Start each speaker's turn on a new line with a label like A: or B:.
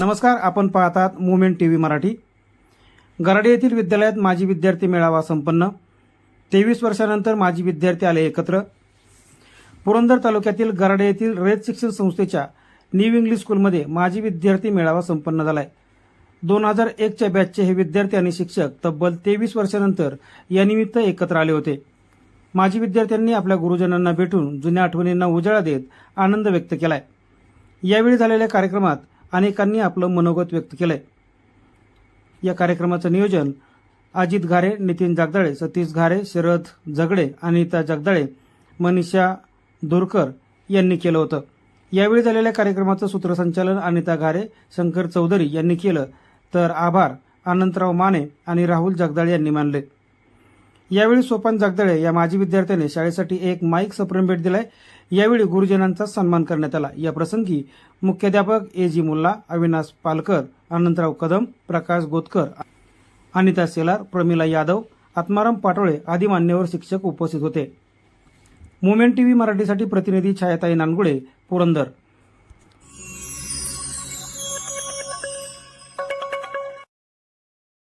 A: नमस्कार आपण पाहतात movement T V Marathi. Garade येथील विद्यालयात माजी विद्यार्थी मेळावा संपन्न. तेवीस वर्षानंतर माजी विद्यार्थी आले एकत्र. पुरंदर तालुक्यातील गराडे येथील रयत शिक्षण संस्थेच्या न्यू इंग्लिश स्कूलमध्ये माजी विद्यार्थी मेळावा संपन्न झालाय. दोन हजार एकच्या बॅचचे हे विद्यार्थी आणि शिक्षक तब्बल तेवीस वर्षानंतर यानिमित्त एकत्र आले होते. माजी विद्यार्थ्यांनी आपल्या गुरुजनांना भेटून जुन्या आठवणींना उजाळा देत आनंद व्यक्त केलाय. यावेळी झालेल्या कार्यक्रमात अनेकांनी आपलं मनोगत व्यक्त केलंय. या कार्यक्रमाचं नियोजन अजित घारे नितीन जगदाळे सतीश घारे शरद जगडे अनिता जगदाळे मनीषा दोरकर यांनी केलं होतं. यावेळी झालेल्या कार्यक्रमाचं सूत्रसंचालन अनिता घारे शंकर चौधरी यांनी केलं. तर आभार अनंतराव माने आणि राहुल जगदाळे यांनी मानले. यावेळी सोपान जगदळे या माजी विद्यार्थ्याने शाळेसाठी एक माईक सप्रेम भेट दिलाय. यावेळी गुरुजनांचा सन्मान करण्यात आला. या प्रसंगी मुख्याध्यापक ए जी मुल्ला अविनाश पालकर अनंतराव कदम प्रकाश गोतकर अनिता सेलार प्रमिला यादव आत्माराम पाटोळे आदी मान्यवर शिक्षक उपस्थित होते. मुमेंट टीव्ही मराठीसाठी प्रतिनिधी छायाताई नानगुळे पुरंदर.